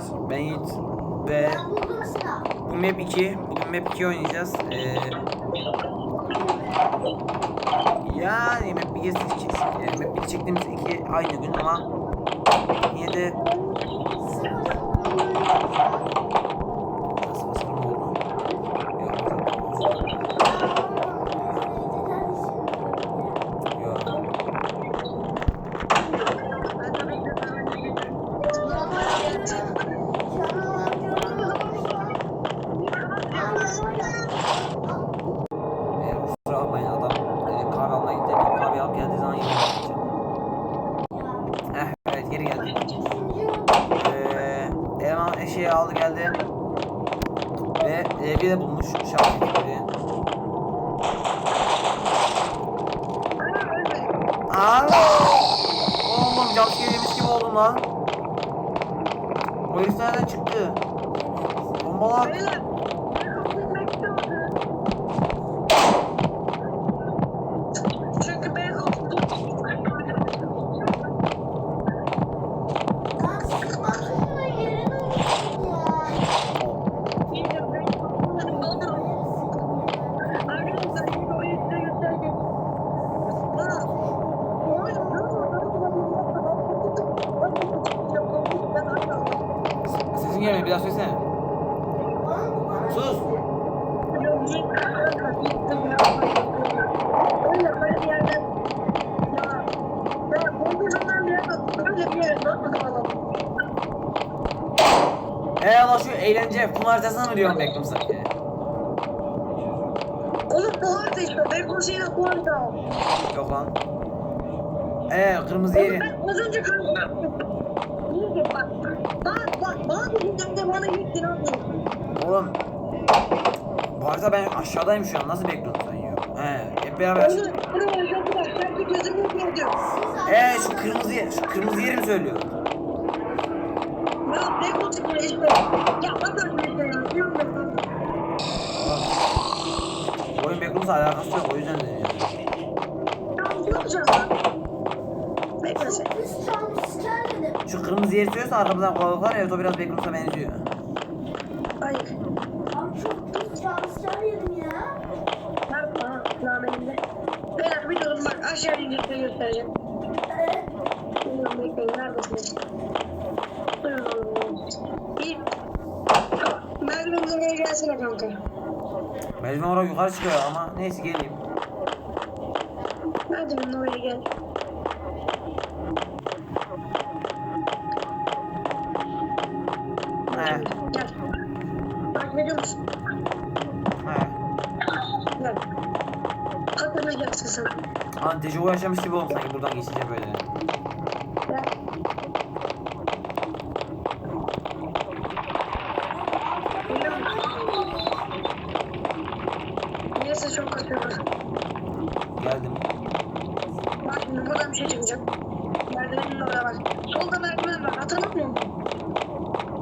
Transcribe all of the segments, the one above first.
selamlar. Ben Yiğit ve bu map 2. Bugün map 2 oynayacağız. Ee, yani map 1 yani map 1 çektiğimiz iki aynı gün ama yine de aldı geldi. Ve e, bir de bulmuş şarkı gibi. Aa! Oğlum jumpscare yemiş gibi oldum lan. O herif nereden çıktı? Bombalar. Çünkü ben Sesin gelmiyor biraz söylesene. Sus. Öyle böyle bir yerden ya ya bulduğu zaman bile böyle bir yer nasıl alalım? He Allah şu eğlence kum haritasına mı diyorum Beckham sanki? Oğlum bu harita işte. Beykoz yine bu harita. Yok lan. Ee kırmızı yeri. Ben az önce kanka. İyi bak. Bak bak. Bana dediğinden de bana yük lira atıyorsun. Oğlum. Bu harita ben aşağıdayım şu an. Nasıl Beckham sayıyor? He hep beraber. Oğlum bunu yaşadılar. Sanki gözümü gördüm. Ee şu kırmızı yer, şu kırmızı yeri mi söylüyor? Söylüyorsa arkamızdan kovalık var ya evet o biraz Beckham'a benziyor. Hayır. Yapma ha. Nameninde. Beyler bir durun bak. Aşağı indirse göstereceğim. Bilmiyorum bekleyin. Neredesiniz? Buyurun oğlum. Bir. Merdiven oraya gelsene kanka. Mecbur oraya yukarı çıkıyor ama neyse geleyim. Merdiven oraya gel. Hani dejavu yaşamış gibi oldum sanki buradan geçince böyle. Gel. Niyeyse çok kaçıyorlar. Geldim. Bak şimdi buradan bir şey çıkacak. Merdivenin oraya bak. Solda merdiven var. Hatırlamıyor musun?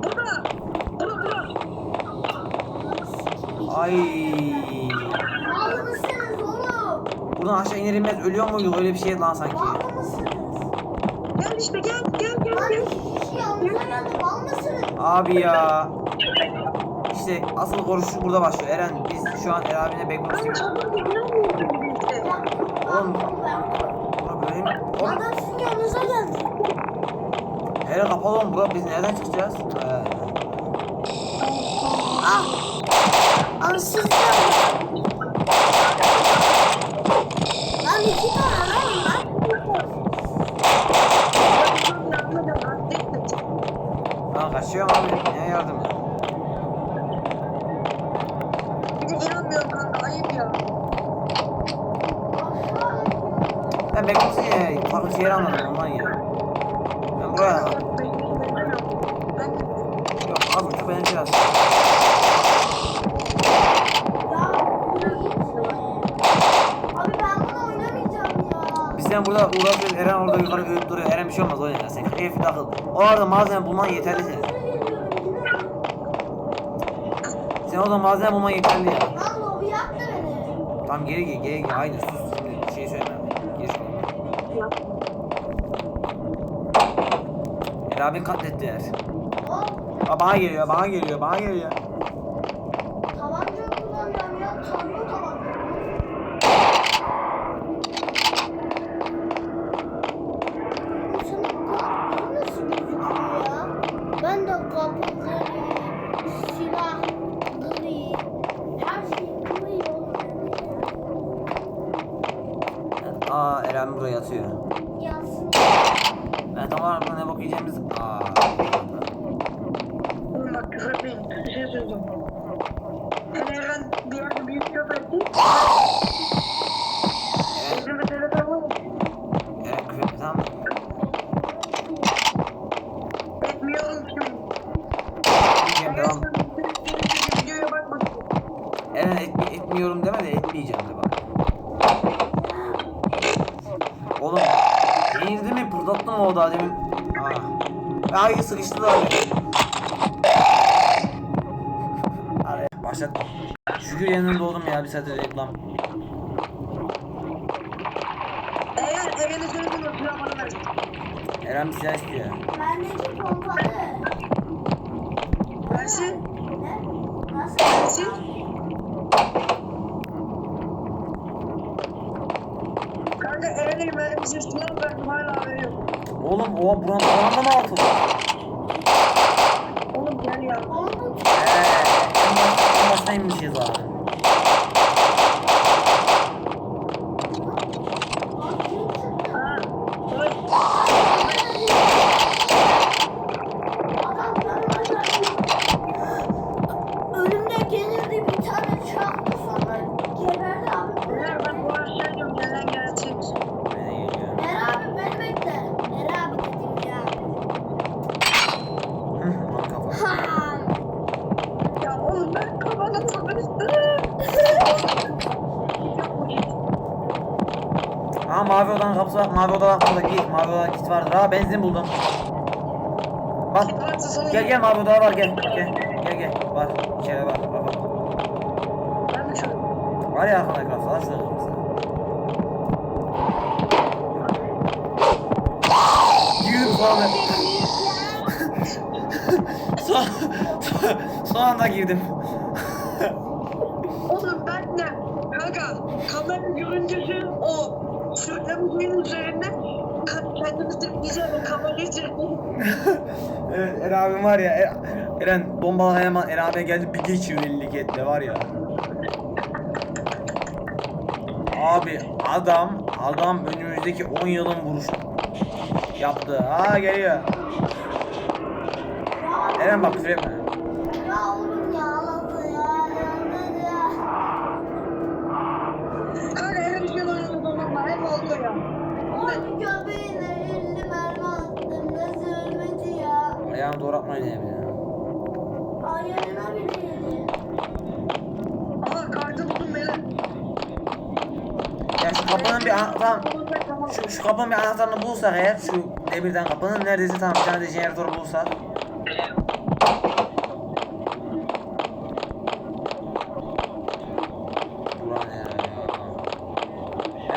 Burada. Burada burada. Ay. Buradan aşağı iner ölüyor muydu öyle bir şey lan sanki. Gel işte gel gel gel gel. Abi ya. İşte asıl konuş burada başlıyor. Eren biz şu an Eren abine bekliyoruz Ben çabuk işte. Oğlum. Bura böyle mi? Oğlum. Adam sizin yanınıza geldi. Eren kapalı oğlum. Bura biz nereden çıkacağız? He. Ah! Abi sizden. Lan iki tane lan lan. Anladım lan. Bekle. Lan kaçıyorum abi. Niye yardım de inanmıyorum kanka. Ayıp ya. Ben ya. Farklı şeyler anladım ondan ya. Ben buraya Ben Yok az buçuk benim biraz. Abi ben bunu oynamayacağım ya. Biz sen burada uğraşıyoruz. Eren orada yukarı övüp duruyor. Eren bir şey olmaz oyna ya. Sen keyfi takıl. Orada malzeme bulman yeterli senin. Sen orada malzeme bulman yeterli ya. Lan lobi yaktı beni. Tamam geri gel geri gel. Aynı sus. Şimdi şey söyleme. Söyleme. Eren abi katlettiler. Bana geliyor, bana geliyor, bana geliyor. Aa. Ay sıkıştılar. Hadi başlat. Şükür yanında oldum ya bir saattir reklam. Eğer Eren'e söyledim o silahı bana ver. Eren bir silah istiyor. Bendeki pompalı. Versin. Ne? Nasıl? Versin. Kanka Eren'e vermişim silah verdim hala veriyor. Oğlum o buranın buranın mı altı? Oğlum gel ya. Eee en baş- en başta inmişiz abi. Mavi oda var. Burada git. Mavi oda kit vardır. Aa benzin buldum. Bak. Gel gel mavi oda var gel. Gel. Gel gel. Var. İçeri var. Bak bak. Var ya. Var şurada kırmızı. Girdim son anda. son, son, son anda girdim. Eren abim var ya. Er- Eren bombalı hemen Eren abiye geldi bir geçiyor 50 etle var ya. Abi adam adam önümüzdeki 10 yılın vuruş yaptı. Aa geliyor. Eren bak küfür Atmayın ya. Ayarına bile yedi. Aha kartı buldum beyler. Ya şu kapının bir tamam. Şu, şu kapının bir anahtarını bulsak eğer şu demirden kapının neredeyse tamam bir tane de jeneratörü bulsak.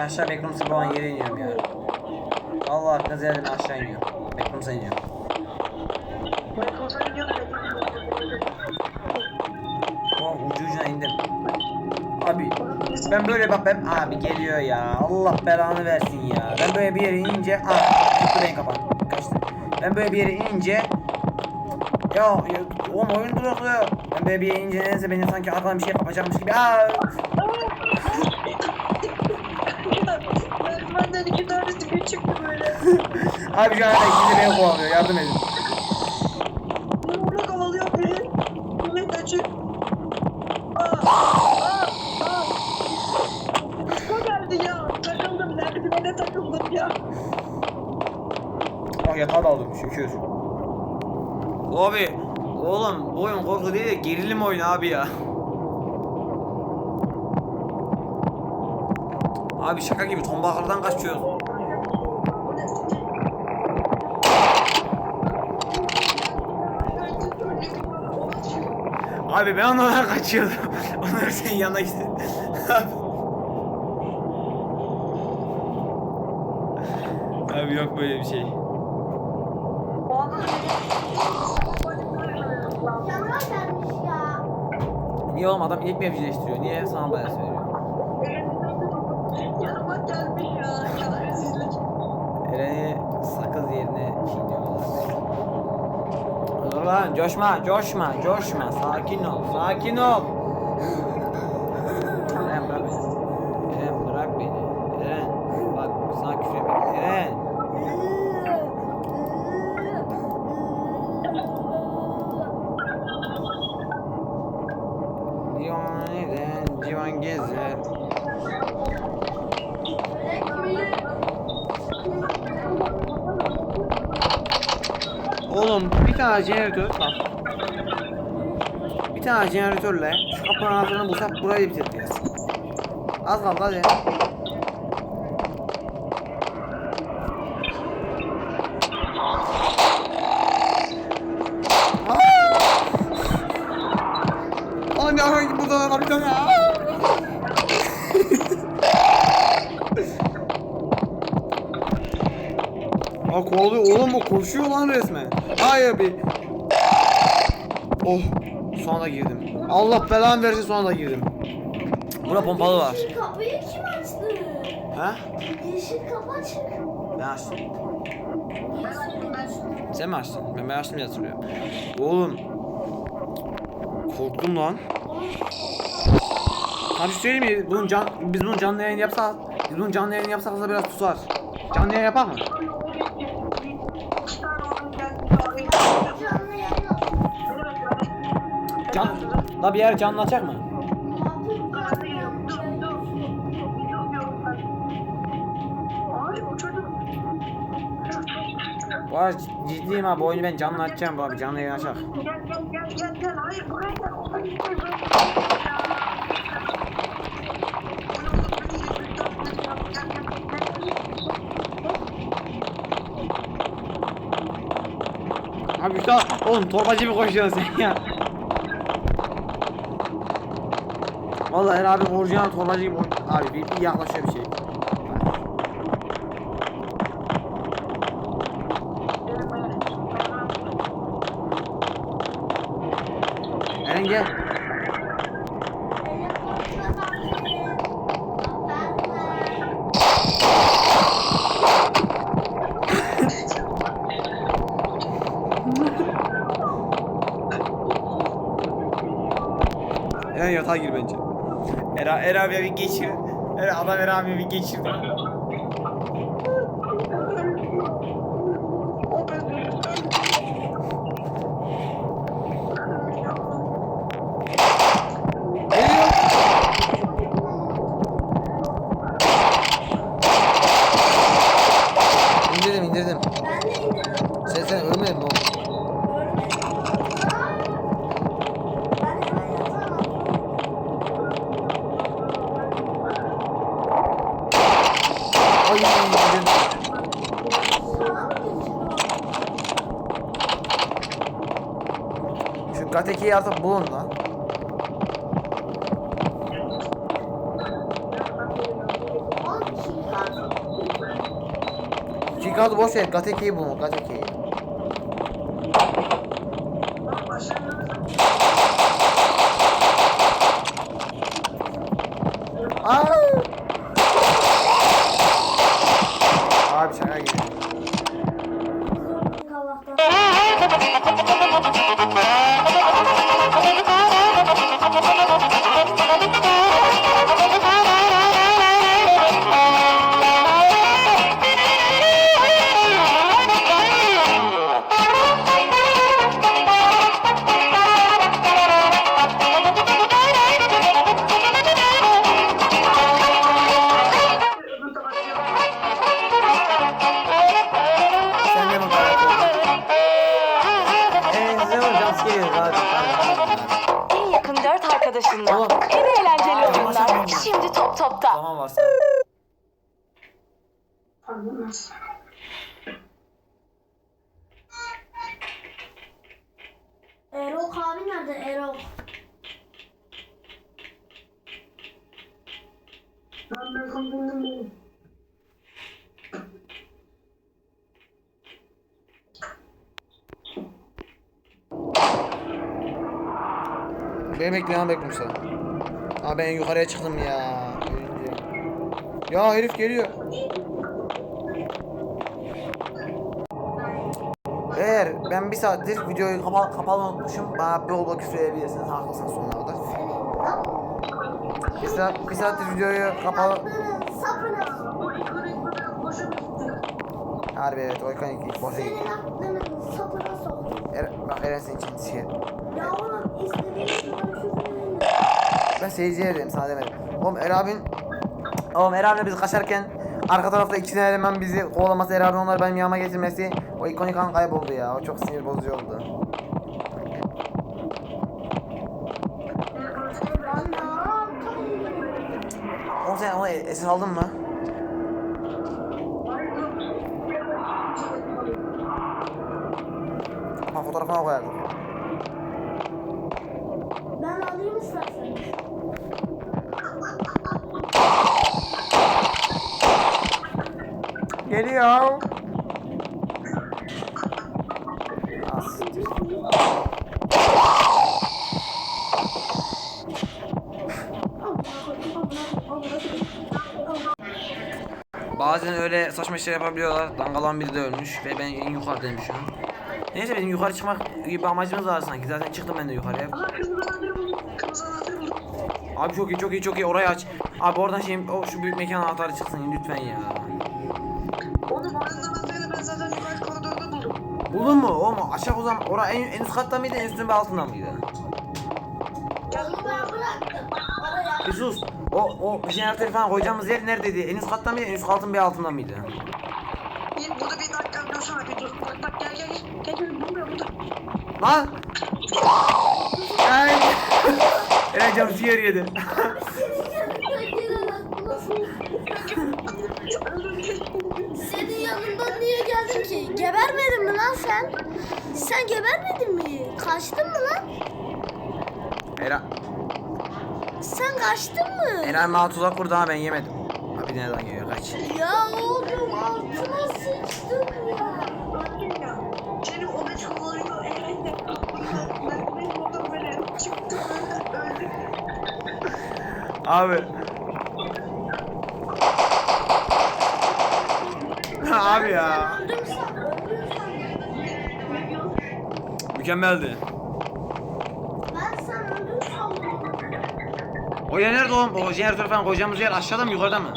Aşağı Backrooms'a olan yere iniyorum ya. Allah hakkınızı yedim aşağı iniyorum. Backrooms'a iniyorum. Ben böyle bak ben abi geliyor ya. Allah belanı versin ya. Ben böyle bir yere inince ah tuttu beni kapan. Kaçtı. Ben böyle bir yere inince ya, ya oğlum oyun duraklı. Ben böyle bir yere inince neyse beni sanki arkadan bir şey kapacakmış gibi. Aa, Merdivenden iki tanesi çıktı böyle. abi şu anda ikisi beni kovalıyor. Yardım edin. Yumruk kovalıyor biri. Biri kaçıyor. Aa, aa, aa. Bu geldi ya. Takıldım. Merdivene takıldım ya. Oh yatağa daldım şükür. Abi oğlum bu oyun korku değil de gerilim oyunu abi ya. Abi şaka gibi tombaklardan kaçıyoruz. Abi ben ondan kaçıyordum. Onlar senin yanına gitti. Abi yok böyle bir şey. Gelmiş ya. Niye oğlum adam inek mi? Niye sana bayası veriyor? Canavar gelmiş ya. Eren'i sakız yerine çiğniyorlar. Dur lan coşma coşma coşma sakin ol sakin ol. Oğlum bir tane jeneratör bak. Bir tane jeneratörle şu kapının ağzını bulsak burayı bitireceğiz. Az kaldı hadi. Oğlum o koşuyor lan resmen. Hayır bir. Oh son anda girdim. Allah belanı versin son anda girdim. Bura pompalı var. Yeşil kapıyı kim açtı? Ha? Yeşil kapı açık. Ben açtım. Niye söylüyorsun? Sen mi açtın? Ben, ben açtım diye hatırlıyorum. Oğlum. Korktum lan. Abi bir şey söyleyeyim mi? Bunun can, biz bunun canlı yayın yapsak, biz bunun canlı yayın yapsak da biraz tutar. Canlı yayın yapar mı? Da bir yer canlı açacak mı? Bu arada ciddiyim abi oyunu ben canlı açacağım abi canlı yayın gel. Abi işte oğlum torbacı mı koşuyorsun sen ya? Vallahi her abi orijinal gibi abi bir, bir yaklaşıyor bir şey. Eren gel. Eren yatağa gir bence. Era, Era abi bir geçir. Era, adam Era abi bir geçirdi. Geliyor. İndirdim indirdim. Ben de indirdim. Sen sen ölmedin mi oğlum? Ben hemen yatağım. Ay geçiyor? Şu Gateki'yi artık bulun lan. Chicago boş ver. Gateki'yi bulun. Gateki'yi. Aa! Abi Tamam. Şimdi top topta. Zaman varsa. Erol abi nerede? Erol. beni bekle lan bekle Musa. Aa ben yukarıya çıktım ya. Ya herif geliyor. Eğer ben bir saattir videoyu kapalı, kapalı unutmuşum. Bana bol bol küfür edebilirsiniz. Haklısınız sonuna kadar. Bir, saat, bir saattir videoyu kapalı... Harbi evet Oykan ilk boşa gitti. Er, bak Eren senin için şey. Ya oğlum istediğin Ben seyirciye dedim sana demedim. Oğlum Erabin Oğlum Erabin'le biz kaçarken arka tarafta iki tane eleman bizi kovalaması Erabin onları benim yanıma getirmesi o ikonik an kayboldu ya. O çok sinir bozucu oldu. Oğlum sen onu esir aldın mı? Ha fotoğrafına koyardık. Ben alayım istersen. Geliyor. Bazen öyle saçma şey yapabiliyorlar. Dangalan biri de ölmüş ve ben en yukarıdayım şu. Neyse bizim yukarı çıkmak gibi bir amacımız var sanki. Zaten çıktım ben de yukarıya. Abi çok iyi çok iyi çok iyi orayı aç. Abi oradan şeyim o şu büyük mekan anahtarı çıksın lütfen ya. Buldun mu? O mu? Aşağı o zaman ora en, en üst katta mıydı en üstün bir altında mıydı? Bir sus. O o jeneratörü falan koyacağımız yer neredeydi? En üst katta mıydı en üst altın bir altında mıydı? Bir, burada bir dakika dursana bir dur. Bak bak gel gel gel. Gel gel burada burada. Lan! Ay! Eren canı ciğer yedi. niye geldin ki? Gebermedin mi lan sen? Sen gebermedin mi? Kaçtın mı lan? Eren, Sen kaçtın mı? Eren bana tuzak kurdu ama ben yemedim. Abi nereden geliyor kaç. Ya oğlum altıma sıçtım ya. Bakın ya. Seni o beş kovalıyor. Elinde. Ben benim oradan böyle çıktım. Öldüm. Abi. Abi ya. Mükemmeldi. Ben sen nerede oğlum? O jeneratör falan koyacağımız yer aşağıda mı yukarıda mı?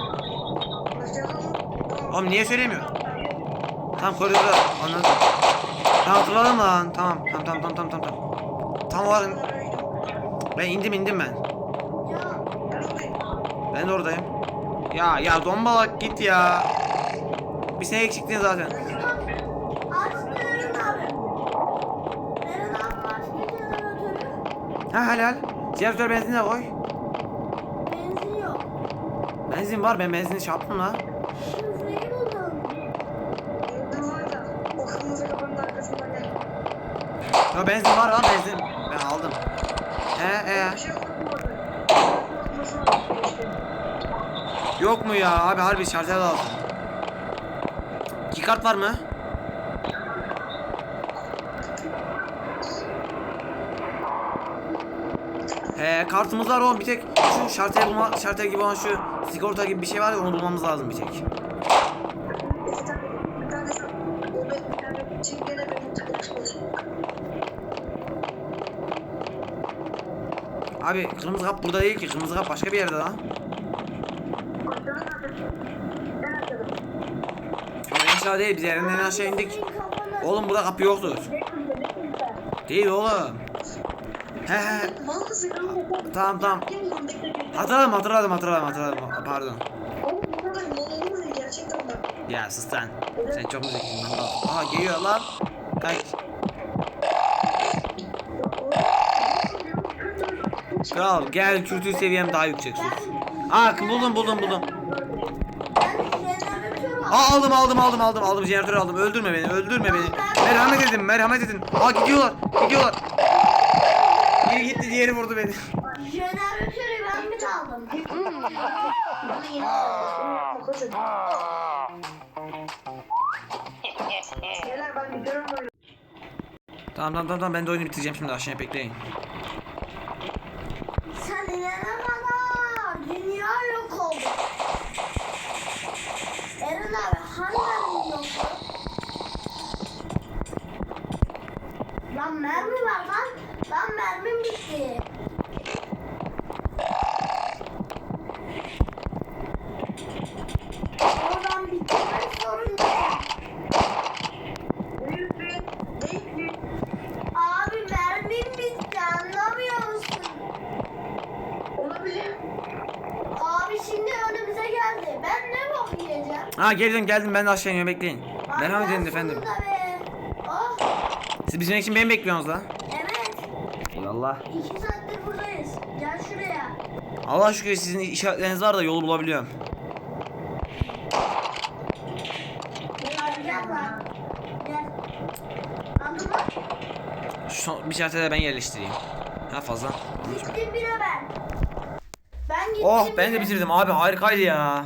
Oğlum niye söylemiyor? Tam koridorda anladım. Tamam hatırladım lan. Tamam tamam tamam tamam tamam tamam. Tam olarak ben indim indim ben. Ben de oradayım. Ya ya dombalak git ya. Bir sene eksiktin zaten. Ha helal. Jeneratör benzin de koy. Benzin yok. Benzin var ben benzin şey yaptım la. Şifreyi buldum. O kırmızı kapının arkasından gel. Ya benzin var lan benzin. Ben aldım. Kırmızı işte. Yok mu ya abi harbi şarjör lazım. Kart var mı? He kartımız var oğlum bir tek şu şartel bulma şartel gibi olan şu sigorta gibi bir şey var ya onu bulmamız lazım bir tek. Abi kırmızı kap burada değil ki kırmızı kap başka bir yerde lan. Aşağı nerede? Ben aşağıda. Ama en aşağı değil biz yerinden en aşağı indik. Oğlum burada kapı yoktur. Değil oğlum. He he. Tamam tamam. Hatırladım hatırladım hatırladım hatırladım. Pardon. Ya sus lan. Sen çok mu zekisin lan? Aha geliyor lan. Kaç. Kral gel kültür seviyem daha yüksek sus. Aa buldum buldum buldum. Aa aldım aldım aldım aldım aldım jeneratörü aldım. Öldürme beni öldürme beni. Merhamet edin merhamet edin. Aa gidiyorlar gidiyorlar. Biri gitti diğeri vurdu beni. Jeneratörü ben mi aldım? Beyler ben gidiyorum böyle. Tamam tamam tamam tamam ben de oyunu bitireceğim şimdi aşağıya bekleyin. mermi var lan. Lan mermim bitti. Oradan bitirmek zorundayım. Değilsin. Değilsin. Abi mermim bitti anlamıyor musun? Olabilir. Abi şimdi önümüze geldi. Ben ne bok yiyeceğim? Ha geldim geldim ben de aşağı iniyorum bekleyin. Devam ben edin efendim. Oh Siz bizim için beni bekliyorsunuz lan. evet. Eyvallah. İki saattir buradayız. Gel şuraya. Allah şükür sizin işaretleriniz var da yolu bulabiliyorum. Gel gel lan. Gel. Anladın mı? Şu bir şartı ben yerleştireyim. Ha fazla. Gittim bire ben. Ben gittim Oh ben de bitirdim abi harikaydı ya.